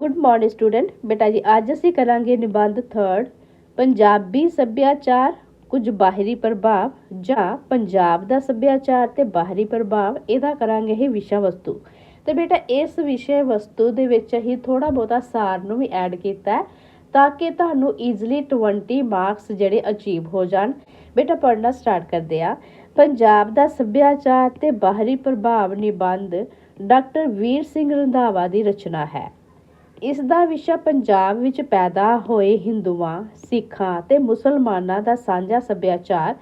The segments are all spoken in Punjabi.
ਗੁੱਡ ਮਾਰਨਿੰਗ ਸਟੂਡੈਂਟ ਬੇਟਾ ਜੀ, ਅੱਜ ਅਸੀਂ ਕਰਾਂਗੇ ਨਿਬੰਧ 3rd ਪੰਜਾਬੀ ਸੱਭਿਆਚਾਰ, ਕੁਝ ਬਾਹਰੀ ਪ੍ਰਭਾਵ ਜਾਂ ਪੰਜਾਬ ਦਾ ਸੱਭਿਆਚਾਰ ਤੇ ਬਾਹਰੀ ਪ੍ਰਭਾਵ, ਇਹਦਾ ਕਰਾਂਗੇ ਇਹ ਵਿਸ਼ਾ ਵਸਤੂ ਤੇ ਬੇਟਾ, ਇਸ ਵਿਸ਼ੇ ਵਸਤੂ ਦੇ ਵਿੱਚ ਹੀ ਥੋੜਾ ਬਹੁਤਾ ਸਾਰ ਨੂੰ ਵੀ ਐਡ ਕੀਤਾ ਹੈ, ਤਾਂ ਕਿ ਤੁਹਾਨੂੰ ਈਜ਼ੀਲੀ 20 ਮਾਰਕਸ ਜਿਹੜੇ ਅਚੀਵ ਹੋ ਜਾਣ। ਬੇਟਾ, ਪੜ੍ਹਨਾ ਸਟਾਰਟ ਕਰਦੇ ਆ ਪੰਜਾਬ ਦਾ ਸੱਭਿਆਚਾਰ ਤੇ ਬਾਹਰੀ ਪ੍ਰਭਾਵ ਨਿਬੰਧ ਡਾਕਟਰ ਵੀਰ ਸਿੰਘ ਰੰਧਾਵਾ ਦੀ ਰਚਨਾ ਹੈ। ਇਸ ਦਾ ਵਿਸ਼ਾ ਪੰਜਾਬ ਵਿੱਚ ਪੈਦਾ ਹੋਏ ਹਿੰਦੂਆਂ, ਸਿੱਖਾਂ ਤੇ ਮੁਸਲਮਾਨਾਂ ਦਾ ਸਾਂਝਾ ਸੱਭਿਆਚਾਰ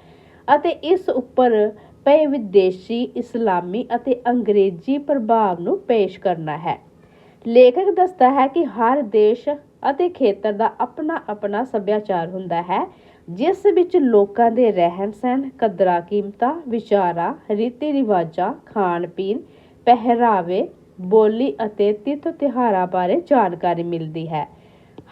ਅਤੇ ਇਸ ਉੱਪਰ ਪਏ ਵਿਦੇਸ਼ੀ, ਇਸਲਾਮੀ ਅਤੇ ਅੰਗਰੇਜ਼ੀ ਪ੍ਰਭਾਵ ਨੂੰ ਪੇਸ਼ ਕਰਨਾ ਹੈ। ਲੇਖਕ ਦੱਸਦਾ ਹੈ ਕਿ ਹਰ ਦੇਸ਼ ਅਤੇ ਖੇਤਰ ਦਾ ਆਪਣਾ ਆਪਣਾ ਸੱਭਿਆਚਾਰ ਹੁੰਦਾ ਹੈ, ਜਿਸ ਵਿੱਚ ਲੋਕਾਂ ਦੇ ਰਹਿਣ ਸਹਿਣ ਕਦਰਾਂ ਕੀਮਤਾਂ ਵਿਚਾਰਾਂ ਰੀਤੀ ਰਿਵਾਜਾਂ ਖਾਣ ਪੀਣ ਪਹਿਰਾਵੇ ਬੋਲੀ ਅਤੇ ਤਿਥ ਤਿਉਹਾਰਾਂ ਬਾਰੇ ਜਾਣਕਾਰੀ ਮਿਲਦੀ ਹੈ।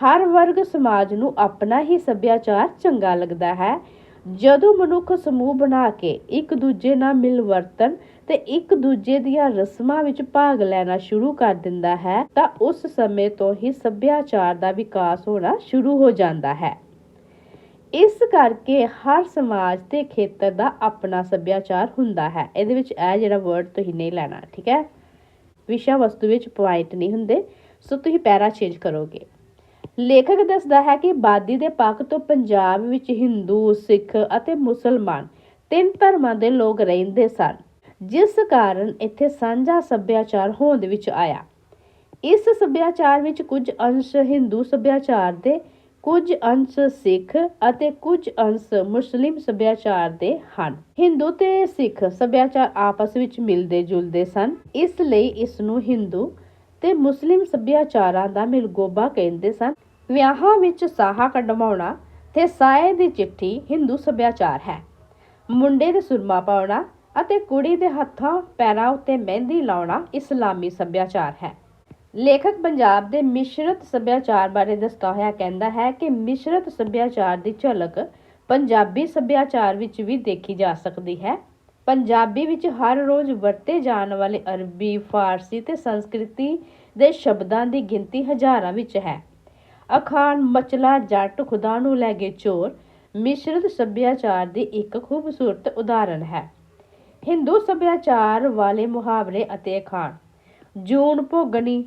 ਹਰ ਵਰਗ ਸਮਾਜ ਨੂੰ ਆਪਣਾ ਹੀ ਸੱਭਿਆਚਾਰ ਚੰਗਾ ਲੱਗਦਾ ਹੈ। ਜਦੋਂ ਮਨੁੱਖ ਸਮੂਹ ਬਣਾ ਕੇ ਇੱਕ ਦੂਜੇ ਨਾਲ ਮਿਲ ਵਰਤਨ ਤੇ ਇੱਕ ਦੂਜੇ ਦੀਆਂ ਰਸਮਾਂ ਵਿੱਚ ਭਾਗ ਲੈਣਾ ਸ਼ੁਰੂ ਕਰ ਦਿੰਦਾ ਹੈ, ਤਾਂ ਉਸ ਸਮੇਂ ਤੋਂ ਹੀ ਸੱਭਿਆਚਾਰ ਦਾ ਵਿਕਾਸ ਹੋਣਾ ਸ਼ੁਰੂ ਹੋ ਜਾਂਦਾ ਹੈ। ਇਸ ਕਰਕੇ ਹਰ ਸਮਾਜ ਤੇ ਖੇਤਰ ਦਾ ਆਪਣਾ ਸੱਭਿਆਚਾਰ ਹੁੰਦਾ ਹੈ। ਇਹਦੇ ਵਿੱਚ ਇਹ ਜਿਹੜਾ ਵਰਡ ਤੁਸੀਂ ਨਹੀਂ ਲੈਣਾ, ਠੀਕ ਹੈ? ਵਿਸ਼ਾ ਵਸਤੂ ਵਿੱਚ ਪੁਆਇੰਟ ਨਹੀਂ ਹੁੰਦੇ, ਸੋ ਤੁਸੀਂ ਪੈਰਾ ਚੇਂਜ ਕਰੋਗੇ। ਲੇਖਕ ਦੱਸਦਾ ਹੈ ਕਿ ਬਾਦੀ ਦੇ ਪੱਖ ਤੋਂ ਪੰਜਾਬ ਵਿੱਚ ਹਿੰਦੂ, ਸਿੱਖ ਅਤੇ ਮੁਸਲਮਾਨ ਤਿੰਨ ਧਰਮਾਂ ਦੇ ਲੋਕ ਰਹਿੰਦੇ ਸਨ, ਜਿਸ ਕਾਰਨ ਇੱਥੇ ਸਾਂਝਾ ਸੱਭਿਆਚਾਰ ਹੋਂਦ ਵਿੱਚ ਆਇਆ। ਇਸ ਸੱਭਿਆਚਾਰ ਵਿੱਚ ਕੁਝ ਅੰਸ਼ ਹਿੰਦੂ ਸੱਭਿਆਚਾਰ ਦੇ ਕੁਝ ਅੰਸ਼ ਸਿੱਖ ਅਤੇ ਕੁਝ ਅੰਸ਼ ਮੁਸਲਿਮ ਸੱਭਿਆਚਾਰ ਦੇ ਹਨ। ਹਿੰਦੂ ਤੇ ਸਿੱਖ ਸੱਭਿਆਚਾਰ ਆਪਸ ਵਿੱਚ ਮਿਲਦੇ ਜੁਲਦੇ ਸਨ। ਇਸ ਲਈ ਇਸ ਨੂੰ ਹਿੰਦੂ ਤੇ ਮੁਸਲਿਮ ਸੱਭਿਆਚਾਰਾਂ ਦਾ ਮਿਲਗੋਬਾ ਕਹਿੰਦੇ ਸਨ। ਵਿਆਹਾਂ ਵਿੱਚ ਸਾਹਾ ਕਢਵਾਉਣਾ ਤੇ ਸਾਏ ਦੀ ਚਿੱਠੀ ਹਿੰਦੂ ਸੱਭਿਆਚਾਰ ਹੈ। ਮੁੰਡੇ ਦੇ ਸੁਰਮਾ ਪਾਉਣਾ ਅਤੇ ਕੁੜੀ ਦੇ ਹੱਥਾਂ ਪੈਰਾਂ ਉੱਤੇ ਮਹਿੰਦੀ ਲਾਉਣਾ ਇਸਲਾਮੀ ਸੱਭਿਆਚਾਰ ਹੈ। ਲੇਖਕ ਪੰਜਾਬ ਦੇ ਮਿਸ਼ਰਤ ਸੱਭਿਆਚਾਰ ਬਾਰੇ ਦੱਸਦਾ ਹੋਇਆ ਕਹਿੰਦਾ ਹੈ ਕਿ ਮਿਸ਼ਰਤ ਸੱਭਿਆਚਾਰ ਦੀ ਝਲਕ ਪੰਜਾਬੀ ਸੱਭਿਆਚਾਰ ਵਿੱਚ ਵੀ ਦੇਖੀ ਜਾ ਸਕਦੀ ਹੈ। ਪੰਜਾਬੀ ਵਿੱਚ ਹਰ ਰੋਜ਼ ਵਰਤੇ ਜਾਣ ਵਾਲੇ ਅਰਬੀ, ਫਾਰਸੀ ਤੇ ਸੰਸਕ੍ਰਿਤੀ ਦੇ ਸ਼ਬਦਾਂ ਦੀ ਗਿਣਤੀ ਹਜ਼ਾਰਾਂ ਵਿੱਚ ਹੈ। ਅਖਾਣ, ਮਚਲਾ, ਜੱਟ, ਖੁਦਾ ਨੂੰ ਲੈ ਗਏ ਚੋਰ ਮਿਸ਼ਰਤ ਸੱਭਿਆਚਾਰ ਦੀ ਇੱਕ ਖੂਬਸੂਰਤ ਉਦਾਹਰਣ ਹੈ। ਹਿੰਦੂ ਸੱਭਿਆਚਾਰ ਵਾਲੇ ਮੁਹਾਵਰੇ ਅਤੇ ਅਖਾਣ, ਜੂਨ ਭੋਗਣੀ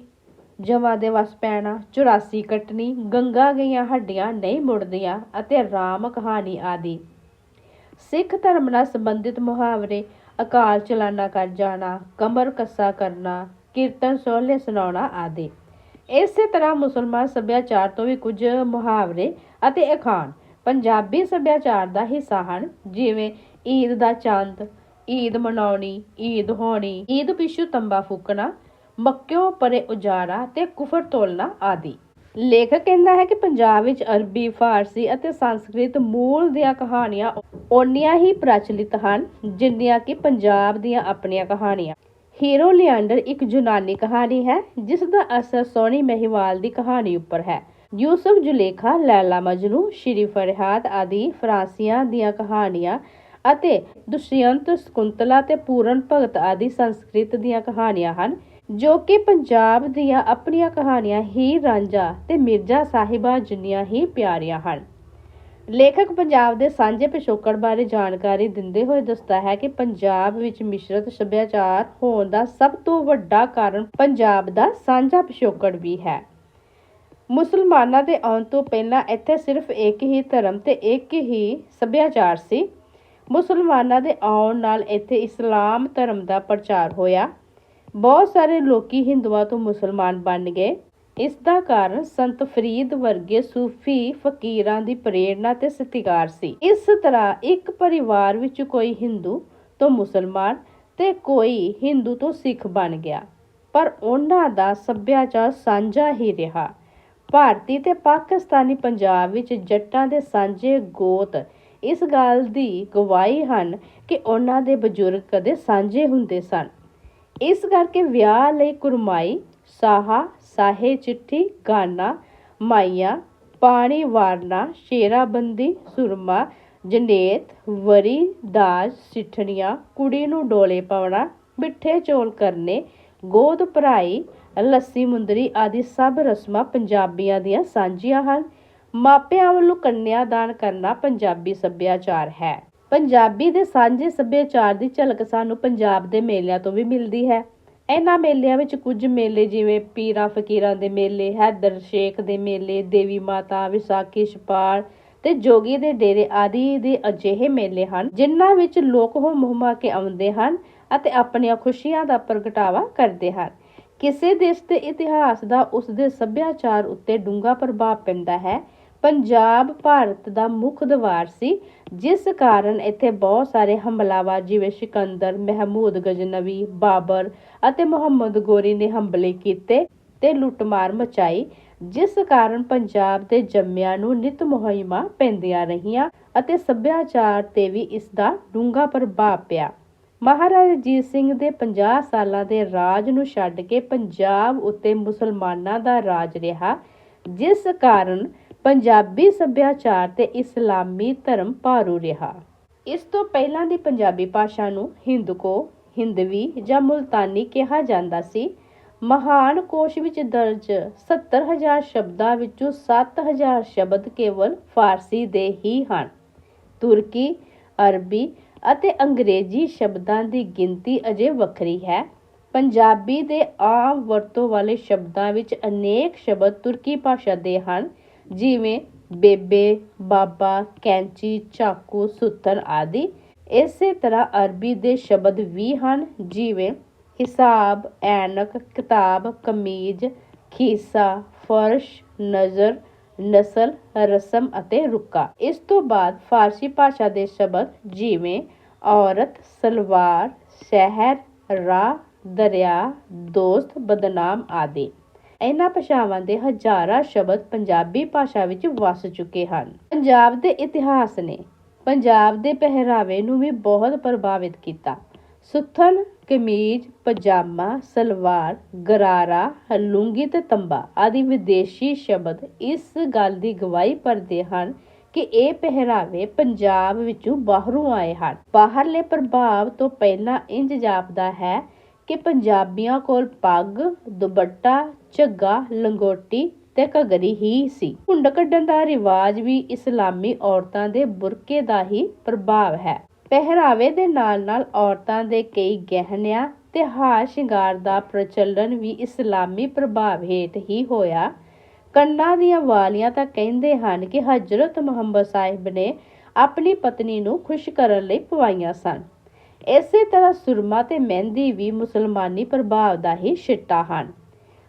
ਜਵਾ ਦੇ ਵਸ ਪੈਣਾ 84 ਕੱਟਣੀ, ਗੰਗਾ ਗਈਆਂ ਹੱਡੀਆਂ ਨਹੀਂ ਮੁੜਦੀਆਂ ਅਤੇ ਰਾਮ ਕਹਾਣੀ ਆਦਿ। ਸਿੱਖ ਧਰਮ ਨਾਲ ਸੰਬੰਧਿਤ ਮੁਹਾਵਰੇ, ਅਕਾਲ ਚਲਾਨਾ ਕਰ ਜਾਣਾ, ਕਮਰ ਕੱਸਾ ਕਰਨਾ, ਕੀਰਤਨ ਸੋਹਲੇ ਸੁਣਾਉਣਾ ਆਦਿ। ਇਸੇ ਤਰ੍ਹਾਂ ਮੁਸਲਮਾਨ ਸੱਭਿਆਚਾਰ ਤੋਂ ਵੀ ਕੁਝ ਮੁਹਾਵਰੇ ਅਤੇ ਅਖਾਣ ਪੰਜਾਬੀ ਸੱਭਿਆਚਾਰ ਦਾ ਹਿੱਸਾ ਹਨ, ਜਿਵੇਂ ਈਦ ਦਾ ਚੰਦ, ਈਦ ਮਨਾਉਣੀ, ਈਦ ਹੋਣੀ, ਈਦ ਪਿੱਛੋਂ ਤੰਬਾ ਫੂਕਣਾ ਮੱਕਿਓ, ਪਰੇ ਉਜਾੜਾ ਤੇ ਕੁਫਰ ਤੋਲਣਾ ਆਦਿ। ਲੇਖਕ ਕਹਿੰਦਾ ਹੈ ਕਿ ਪੰਜਾਬ ਵਿੱਚ ਅਰਬੀ, ਫਾਰਸੀ ਅਤੇ ਸੰਸਕ੍ਰਿਤ ਮੂਲ ਦੀਆਂ ਕਹਾਣੀਆਂ ਓਨੀਆਂ ਹੀ ਪ੍ਰਚਲਿਤ ਹਨ, ਜਿੰਨੀਆਂ ਕਿ ਪੰਜਾਬ ਦੀਆਂ ਆਪਣੀਆਂ ਕਹਾਣੀਆਂ। ਹੀਰੋ ਲਿਆਂਡਰ ਇੱਕ ਯੂਨਾਨੀ ਕਹਾਣੀ ਹੈ, ਜਿਸ ਦਾ ਅਸਰ ਸੋਨੀ ਮਹੀਵਾਲ ਦੀ ਕਹਾਣੀ ਉੱਪਰ ਹੈ। ਯੂਸਫ ਜੁਲੇਖਾ, ਲੈਲਾ ਮਜਨੂ, ਸ਼੍ਰੀ ਫਰਿਹਾਦ ਆਦਿ ਫਰਾਂਸੀਆਂ ਦੀਆਂ ਕਹਾਣੀਆਂ ਅਤੇ ਦੁਸ਼ਯੰਤ ਸਕੁੰਤਲਾ ਤੇ ਪੂਰਨ ਭਗਤ ਆਦਿ ਸੰਸਕ੍ਰਿਤ ਦੀਆਂ ਕਹਾਣੀਆਂ ਹਨ ਜੋ ਕਿ ਪੰਜਾਬ ਦੀਆਂ ਆਪਣੀਆਂ ਕਹਾਣੀਆਂ ਹੀ ਰਾਂਝਾ ਤੇ ਮਿਰਜ਼ਾ ਸਾਹਿਬਾ ਜਿੰਨੀਆਂ ਹੀ ਪਿਆਰੀਆਂ ਹਨ। ਲੇਖਕ ਪੰਜਾਬ ਦੇ ਸਾਂਝੇ ਪਿਛੋਕੜ ਬਾਰੇ ਜਾਣਕਾਰੀ ਦਿੰਦੇ ਹੋਏ ਦੱਸਦਾ ਹੈ ਕਿ ਪੰਜਾਬ ਵਿੱਚ ਮਿਸ਼ਰਤ ਸੱਭਿਆਚਾਰ ਹੋਣ ਦਾ ਸਭ ਤੋਂ ਵੱਡਾ ਕਾਰਨ ਪੰਜਾਬ ਦਾ ਸਾਂਝਾ ਪਿਛੋਕੜ ਵੀ ਹੈ। ਮੁਸਲਮਾਨਾਂ ਦੇ ਆਉਣ ਤੋਂ ਪਹਿਲਾਂ ਇੱਥੇ ਸਿਰਫ ਇੱਕ ਹੀ ਧਰਮ ਤੇ ਇੱਕ ਹੀ ਸੱਭਿਆਚਾਰ ਸੀ। ਮੁਸਲਮਾਨਾਂ ਦੇ ਆਉਣ ਨਾਲ ਇੱਥੇ ਇਸਲਾਮ ਧਰਮ ਦਾ ਪ੍ਰਚਾਰ ਹੋਇਆ। ਬਹੁਤ ਸਾਰੇ ਲੋਕੀ ਹਿੰਦੂਆਂ ਤੋਂ ਮੁਸਲਮਾਨ ਬਣ ਗਏ। ਇਸ ਦਾ ਕਾਰਨ ਸੰਤ ਫਰੀਦ ਵਰਗੇ ਸੂਫੀ ਫਕੀਰਾਂ ਦੀ ਪ੍ਰੇਰਣਾ ਤੇ ਸਤਿਕਾਰ ਸੀ। ਇਸ ਤਰ੍ਹਾਂ ਇੱਕ ਪਰਿਵਾਰ ਵਿੱਚ ਕੋਈ ਹਿੰਦੂ ਤੋਂ ਮੁਸਲਮਾਨ ਤੇ ਕੋਈ ਹਿੰਦੂ ਤੋਂ ਸਿੱਖ ਬਣ ਗਿਆ। ਪਰ ਉਹਨਾਂ ਦਾ ਸੱਭਿਆਚਾਰ ਸਾਂਝਾ ਹੀ ਰਿਹਾ। ਭਾਰਤੀ ਤੇ ਪਾਕਿਸਤਾਨੀ ਪੰਜਾਬ ਵਿੱਚ ਜੱਟਾਂ ਦੇ ਸਾਂਝੇ ਗੋਤ ਇਸ ਗੱਲ ਦੀ ਗਵਾਹੀ ਹਨ ਕਿ ਉਹਨਾਂ ਦੇ ਬਜ਼ੁਰਗ ਕਦੇ ਸਾਂਝੇ ਹੁੰਦੇ ਸਨ। ਇਸ ਕਰਕੇ ਵਿਆਹ ਲਈ ਕੁਰਮਾਈ, ਸਾਹਾ, ਸਾਹੇ, ਚਿੱਠੀ, ਗਾਨਾ, ਮਾਈਆਂ, ਪਾਣੀ ਵਾਰਨਾ, ਸ਼ੇਰਾਬੰਦੀ, ਸੁਰਮਾ, ਜਨੇਤ, ਵਰੀ, ਦਾਜ, ਸਿੱਠਣੀਆਂ, ਕੁੜੀ ਨੂੰ ਡੋਲੇ ਪਾਉਣਾ, ਮਿੱਠੇ ਚੋਲ ਕਰਨੇ, ਗੋਦ ਭਰਾਈ, ਲੱਸੀ, ਮੁੰਦਰੀ ਆਦਿ ਸਭ ਰਸਮਾਂ ਪੰਜਾਬੀਆਂ ਦੀਆਂ ਸਾਂਝੀਆਂ ਹਨ। ਮਾਪਿਆਂ ਵੱਲੋਂ ਕੰਨਿਆ ਦਾਨ ਕਰਨਾ ਪੰਜਾਬੀ ਸੱਭਿਆਚਾਰ ਹੈ। ਪੰਜਾਬੀ ਦੇ ਸਾਂਝੇ ਸੱਭਿਆਚਾਰ ਦੀ ਝਲਕ ਸਾਨੂੰ ਪੰਜਾਬ ਦੇ ਮੇਲਿਆਂ ਤੋਂ ਵੀ ਮਿਲਦੀ ਹੈ। ਇਹਨਾਂ ਮੇਲਿਆਂ ਵਿੱਚ ਕੁਝ ਮੇਲੇ ਜਿਵੇਂ ਪੀਰਾਂ ਫਕੀਰਾਂ ਦੇ ਮੇਲੇ, ਹੈਦਰ ਸ਼ੇਖ ਦੇ ਮੇਲੇ, ਦੇਵੀ ਮਾਤਾ, ਵਿਸਾਖੀ, ਛਪਾਲ ਤੇ ਜੋਗੀ ਦੇ ਡੇਰੇ ਆਦਿ ਦੇ ਅਜਿਹੇ ਮੇਲੇ ਹਨ, ਜਿਨ੍ਹਾਂ ਵਿੱਚ ਲੋਕ ਹੋ ਹੁਮਾ ਕੇ ਆਉਂਦੇ ਹਨ ਅਤੇ ਆਪਣੀਆਂ ਖੁਸ਼ੀਆਂ ਦਾ ਪ੍ਰਗਟਾਵਾ ਕਰਦੇ ਹਨ। ਕਿਸੇ ਦੇਸ਼ ਦੇ ਇਤਿਹਾਸ ਦਾ ਉਸ ਦੇ ਸੱਭਿਆਚਾਰ ਉੱਤੇ ਡੂੰਘਾ ਪ੍ਰਭਾਵ ਪੈਂਦਾ ਹੈ। ਪੰਜਾਬ ਭਾਰਤ ਦਾ ਮੁੱਖ ਦਵਾਰ ਸੀ, ਜਿਸ ਕਾਰਨ ਇੱਥੇ ਬਹੁਤ ਸਾਰੇ ਹਮਲਾਵਰ ਜਿਵੇਂ ਸਿਕੰਦਰ, ਮਹਿਮੂਦ ਗਜਨਵੀ, ਬਾਬਰ ਅਤੇ ਮੁਹੰਮਦ ਗੋਰੀ ਨੇ ਹਮਲੇ ਕੀਤੇ ਤੇ ਲੁੱਟਮਾਰ ਮਚਾਈ, ਜਿਸ ਕਾਰਨ ਪੰਜਾਬ ਦੇ ਜੰਮਿਆਂ ਨੂੰ ਨਿਤ ਮੁਹਿੰਮਾਂ ਪੈਂਦੀਆਂ ਰਹੀਆਂ ਅਤੇ ਸੱਭਿਆਚਾਰ ਤੇ ਵੀ ਇਸ ਦਾ ਡੂੰਘਾ ਪ੍ਰਭਾਵ ਪਿਆ। ਮਹਾਰਾਜਾ ਰਣਜੀਤ ਸਿੰਘ ਦੇ 50 ਸਾਲਾਂ ਦੇ ਰਾਜ ਨੂੰ ਛੱਡ ਕੇ ਪੰਜਾਬ ਉੱਤੇ ਮੁਸਲਮਾਨਾਂ ਦਾ ਰਾਜ ਰਿਹਾ, ਜਿਸ ਕਾਰਨ ਪੰਜਾਬੀ ਸੱਭਿਆਚਾਰ ਤੇ ਇਸਲਾਮੀ ਧਰਮ ਭਾਰੂ ਰਿਹਾ। ਇਸ ਤੋਂ ਪਹਿਲਾਂ ਦੀ ਪੰਜਾਬੀ ਭਾਸ਼ਾ ਨੂੰ ਹਿੰਦਕੋ ਹਿੰਦਵੀ ਜਾਂ ਮੁਲਤਾਨੀ ਕਿਹਾ ਜਾਂਦਾ ਸੀ। ਮਹਾਨ ਕੋਸ਼ ਵਿੱਚ ਦਰਜ 70000 ਸ਼ਬਦਾਂ ਵਿੱਚੋਂ 7000 ਸ਼ਬਦ ਕੇਵਲ ਫਾਰਸੀ ਦੇ ਹੀ ਹਨ। ਤੁਰਕੀ, ਅਰਬੀ ਅਤੇ ਅੰਗਰੇਜ਼ੀ ਸ਼ਬਦਾਂ ਦੀ ਗਿਣਤੀ ਅਜੇ ਵੱਖਰੀ ਹੈ। ਪੰਜਾਬੀ ਦੇ ਆਮ ਵਰਤੋਂ ਵਾਲੇ ਸ਼ਬਦਾਂ ਵਿੱਚ ਅਨੇਕ ਸ਼ਬਦ ਤੁਰਕੀ ਭਾਸ਼ਾ ਦੇ ਹਨ। ਜਿਵੇਂ ਬੇਬੇ, ਬਾਬਾ, ਕੈਂਚੀ, ਚਾਕੂ, ਸੁੱਤਰ ਆਦਿ। ਇਸੇ ਤਰ੍ਹਾਂ ਅਰਬੀ ਦੇ ਸ਼ਬਦ ਵੀ ਹਨ, ਜਿਵੇਂ ਹਿਸਾਬ, ਐਨਕ, ਕਿਤਾਬ, ਕਮੀਜ਼, ਖੀਸਾ, ਫਰਸ਼, ਨਜ਼ਰ, ਨਸਲ, ਰਸਮ ਅਤੇ ਰੁਕਾ। ਇਸ ਤੋਂ ਬਾਅਦ ਫਾਰਸੀ ਭਾਸ਼ਾ ਦੇ ਸ਼ਬਦ ਜਿਵੇਂ ਔਰਤ, ਸਲਵਾਰ, ਸ਼ਹਿਰ, ਰਾਹ, ਦਰਿਆ, ਦੋਸਤ, ਬਦਨਾਮ ਆਦਿ। ਇਹਨਾਂ ਭਾਸ਼ਾਵਾਂ ਦੇ ਹਜ਼ਾਰਾਂ ਸ਼ਬਦ ਪੰਜਾਬੀ ਭਾਸ਼ਾ ਵਿੱਚ ਵਸ ਚੁੱਕੇ ਹਨ। ਪੰਜਾਬ ਦੇ ਇਤਿਹਾਸ ਨੇ ਪੰਜਾਬ ਦੇ ਪਹਿਰਾਵੇ ਨੂੰ ਵੀ ਬਹੁਤ ਪ੍ਰਭਾਵਿਤ ਕੀਤਾ। ਸੁੱਥਣ, ਕਮੀਜ਼, ਪਜਾਮਾ, ਸਲਵਾਰ, ਗਰਾਰਾ ਹਲੂੰਗੀ ਤੇ ਤੰਬਾ ਆਦਿ ਵਿਦੇਸ਼ੀ ਸ਼ਬਦ ਇਸ ਗੱਲ ਦੀ ਗਵਾਹੀ ਭਰਦੇ ਹਨ ਕਿ ਇਹ ਪਹਿਰਾਵੇ ਪੰਜਾਬ ਵਿੱਚੋਂ ਬਾਹਰੋਂ ਆਏ ਹਨ। ਬਾਹਰਲੇ ਪ੍ਰਭਾਵ ਤੋਂ ਪਹਿਲਾਂ ਇੰਜ ਜਾਪਦਾ ਹੈ ਕਿ ਪੰਜਾਬੀਆਂ ਕੋਲ ਪੱਗ, ਦੁਪੱਟਾ, ਝੱਗਾ, ਲੰਗੋਟੀ ਤੇ ਘੱਗਰੀ ਹੀ ਸੀ। ਹੁੰਡ ਕੱਢਣ ਦਾ ਰਿਵਾਜ ਵੀ ਇਸਲਾਮੀ ਔਰਤਾਂ ਦੇ ਬੁਰਕੇ ਦਾ ਹੀ ਪ੍ਰਭਾਵ ਹੈ। ਪਹਿਰਾਵੇ ਦੇ ਨਾਲ-ਨਾਲ ਔਰਤਾਂ ਦੇ ਕਈ ਗਹਿਣਿਆਂ ਤੇ ਹਾਰ ਸ਼ਿੰਗਾਰ ਦਾ ਪ੍ਰਚਲਨ ਵੀ ਇਸਲਾਮੀ ਪ੍ਰਭਾਵ ਹੇਠ ਹੀ ਹੋਇਆ। ਕੰਨਾਂ ਦੀਆਂ ਵਾਲੀਆਂ ਤਾਂ ਕਹਿੰਦੇ ਹਨ ਕਿ ਹਜ਼ਰਤ ਮੁਹੰਮਦ ਸਾਹਿਬ ਨੇ ਆਪਣੀ ਪਤਨੀ ਨੂੰ ਖੁਸ਼ ਕਰਨ ਲਈ ਪਵਾਈਆਂ ਸਨ। ਇਸੇ ਤਰ੍ਹਾਂ ਸੁਰਮਾ ਤੇ ਮਹਿੰਦੀ ਵੀ ਮੁਸਲਮਾਨੀ ਪ੍ਰਭਾਵ ਦਾ ਹੀ ਛਿੱਟਾ ਹਨ।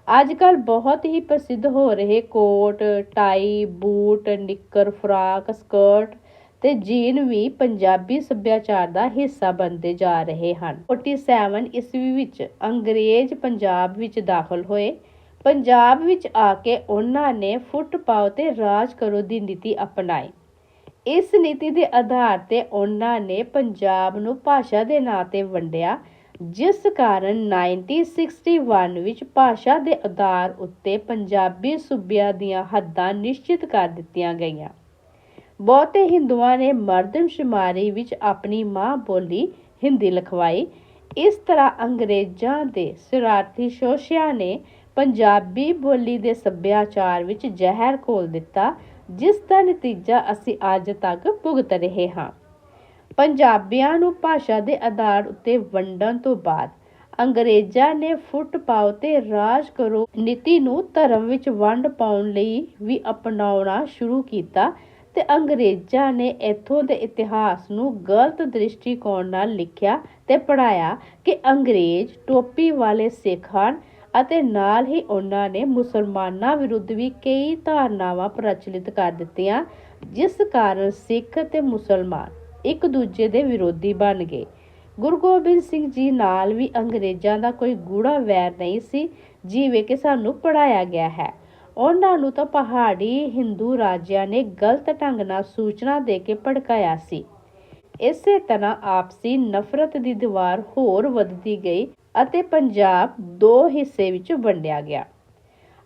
ਅੱਜ ਕੱਲ ਬਹੁਤ ਹੀ ਪ੍ਰਸਿੱਧ ਹੋ ਰਹੇ ਕੋਟ, ਟਾਈ, ਬੂਟ, ਨਿੱਕਰ, ਫਰਾਕ, ਸਕਰਟ ਤੇ ਜੀਨ ਵੀ ਪੰਜਾਬੀ ਸੱਭਿਆਚਾਰ ਦਾ ਹਿੱਸਾ ਬਣਦੇ ਜਾ ਰਹੇ ਹਨ। 47 ਈਸਵੀ ਵਿੱਚ ਅੰਗਰੇਜ਼ ਪੰਜਾਬ ਵਿੱਚ ਦਾਖਲ ਹੋਏ। ਪੰਜਾਬ ਵਿੱਚ ਆ ਕੇ ਉਹਨਾਂ ਨੇ ਫੁੱਟ ਪਾਓ ਤੇ ਰਾਜ ਕਰੋ ਦੀ ਨੀਤੀ ਅਪਣਾਈ। ਇਸ ਨੀਤੀ ਦੇ ਆਧਾਰ ਤੇ ਉਹਨਾਂ ਨੇ ਪੰਜਾਬ ਨੂੰ ਭਾਸ਼ਾ ਦੇ ਨਾਂ ਤੇ ਵੰਡਿਆ, ਜਿਸ ਕਾਰਨ 1961 ਵਿੱਚ ਭਾਸ਼ਾ ਦੇ ਆਧਾਰ ਉੱਤੇ ਪੰਜਾਬੀ ਸੂਬਿਆਂ ਦੀਆਂ ਹੱਦਾਂ ਨਿਸ਼ਚਿਤ ਕਰ ਦਿੱਤੀਆਂ ਗਈਆਂ। ਬਹੁਤੇ ਹਿੰਦੂਆਂ ਨੇ ਮਰਦਮਸ਼ੁਮਾਰੀ ਵਿੱਚ ਆਪਣੀ ਮਾਂ ਬੋਲੀ ਹਿੰਦੀ ਲਿਖਵਾਈ। ਇਸ ਤਰ੍ਹਾਂ ਅੰਗਰੇਜ਼ਾਂ ਦੇ ਸ਼ਰਾਰਤੀ ਸ਼ੋਸ਼ਿਆਂ ਨੇ ਪੰਜਾਬੀ ਬੋਲੀ ਦੇ ਸੱਭਿਆਚਾਰ ਵਿੱਚ ਜ਼ਹਿਰ ਘੋਲ ਦਿੱਤਾ ਜਿਸ ਦਾ ਨਤੀਜਾ ਅਸੀਂ ਅੱਜ ਤੱਕ ਭੁਗਤ ਰਹੇ ਹਾਂ। ਪੰਜਾਬੀਆਂ ਨੂੰ ਭਾਸ਼ਾ ਦੇ ਆਧਾਰ ਉੱਤੇ ਵੰਡਣ ਤੋਂ ਬਾਅਦ ਅੰਗਰੇਜ਼ਾਂ ਨੇ ਫੁੱਟ ਪਾਓ ਤੇ ਰਾਜ ਕਰੋ ਨੀਤੀ ਨੂੰ ਧਰਮ ਵਿੱਚ ਵੰਡ ਪਾਉਣ ਲਈ ਵੀ ਅਪਣਾਉਣਾ ਸ਼ੁਰੂ ਕੀਤਾ ਤੇ ਅੰਗਰੇਜ਼ਾਂ ਨੇ ਇੱਥੋਂ ਦੇ ਇਤਿਹਾਸ ਨੂੰ ਗਲਤ ਦ੍ਰਿਸ਼ਟੀਕੋਣ ਨਾਲ ਲਿਖਿਆ ਤੇ ਪੜਾਇਆ ਕਿ ਅੰਗਰੇਜ਼ ਟੋਪੀ ਵਾਲੇ ਸਿੱਖ ਹਨ ਅਤੇ ਨਾਲ ਹੀ ਉਹਨਾਂ ਨੇ ਮੁਸਲਮਾਨਾਂ ਵਿਰੁੱਧ ਵੀ ਕਈ ਧਾਰਨਾਵਾਂ ਪ੍ਰਚਲਿਤ ਕਰ ਦਿੱਤੀਆਂ, ਜਿਸ ਕਾਰਨ ਸਿੱਖ ਤੇ ਮੁਸਲਮਾਨ ਇੱਕ ਦੂਜੇ ਦੇ ਵਿਰੋਧੀ ਬਣ ਗਏ। ਗੁਰੂ ਗੋਬਿੰਦ ਸਿੰਘ ਜੀ ਨਾਲ ਵੀ ਅੰਗਰੇਜ਼ਾਂ ਦਾ ਕੋਈ ਗੂੜਾ ਵੈਰ ਨਹੀਂ ਸੀ, ਜਿਵੇਂ ਕਿ ਸਾਨੂੰ ਪੜਾਇਆ ਗਿਆ ਹੈ। ਉਹਨਾਂ ਨੂੰ ਤਾਂ ਪਹਾੜੀ ਹਿੰਦੂ ਰਾਜਿਆਂ ਨੇ ਗਲਤ ਢੰਗ ਨਾਲ ਸੂਚਨਾ ਦੇ ਕੇ ਭੜਕਾਇਆ ਸੀ। ਇਸੇ ਤਰ੍ਹਾਂ ਆਪਸੀ ਨਫ਼ਰਤ ਦੀ ਦੀਵਾਰ ਹੋਰ ਵੱਧਦੀ ਗਈ ਅਤੇ ਪੰਜਾਬ ਦੋ ਹਿੱਸੇ ਵਿੱਚ ਵੰਡਿਆ ਗਿਆ।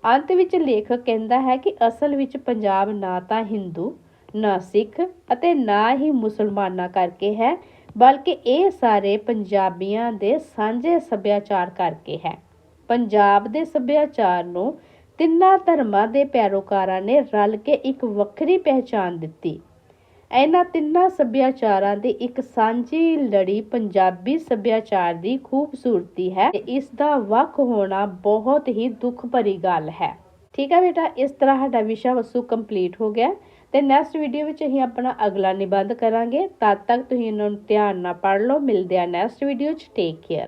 ਅੰਤ ਵਿੱਚ ਲੇਖਕ ਕਹਿੰਦਾ ਹੈ ਕਿ ਅਸਲ ਵਿੱਚ ਪੰਜਾਬ ਨਾ ਤਾਂ ਹਿੰਦੂ, ਨਾ ਸਿੱਖ ਅਤੇ ਨਾ ਹੀ ਮੁਸਲਮਾਨਾਂ ਕਰਕੇ ਹੈ, ਬਲਕਿ ਇਹ ਸਾਰੇ ਪੰਜਾਬੀਆਂ ਦੇ ਸਾਂਝੇ ਸੱਭਿਆਚਾਰ ਕਰਕੇ ਹੈ। ਪੰਜਾਬ ਦੇ ਸੱਭਿਆਚਾਰ ਨੂੰ ਤਿੰਨਾਂ ਧਰਮਾਂ ਦੇ ਪੈਰੋਕਾਰਾਂ ਨੇ ਰਲ ਕੇ ਇੱਕ ਵੱਖਰੀ ਪਹਿਚਾਣ ਦਿੱਤੀ। ਇਹਨਾਂ ਤਿੰਨਾਂ ਸੱਭਿਆਚਾਰਾਂ ਦੀ ਇੱਕ ਸਾਂਝੀ ਲੜੀ ਪੰਜਾਬੀ ਸੱਭਿਆਚਾਰ ਦੀ ਖੂਬਸੂਰਤੀ ਹੈ ਤੇ ਇਸ ਦਾ ਵੱਖ ਹੋਣਾ ਬਹੁਤ ਹੀ ਦੁੱਖ ਭਰੀ ਗੱਲ ਹੈ। ਠੀਕ ਹੈ ਬੇਟਾ, ਇਸ ਤਰ੍ਹਾਂ ਸਾਡਾ ਵਿਸ਼ਾ ਵਸਤੂ ਕੰਪਲੀਟ ਹੋ ਗਿਆ। ਤੇ ਨੈਕਸਟ ਵੀਡੀਓ ਵਿੱਚ ਅਸੀਂ ਆਪਣਾ ਅਗਲਾ ਨਿਬੰਧ ਕਰਾਂਗੇ। ਤਦ ਤੱਕ ਤੁਸੀਂ ਇਹਨਾਂ ਨੂੰ ਧਿਆਨ ਨਾਲ ਪੜ੍ਹ ਲਓ। ਮਿਲਦੇ ਆ ਨੈਕਸਟ ਵੀਡੀਓ 'ਚ। Take care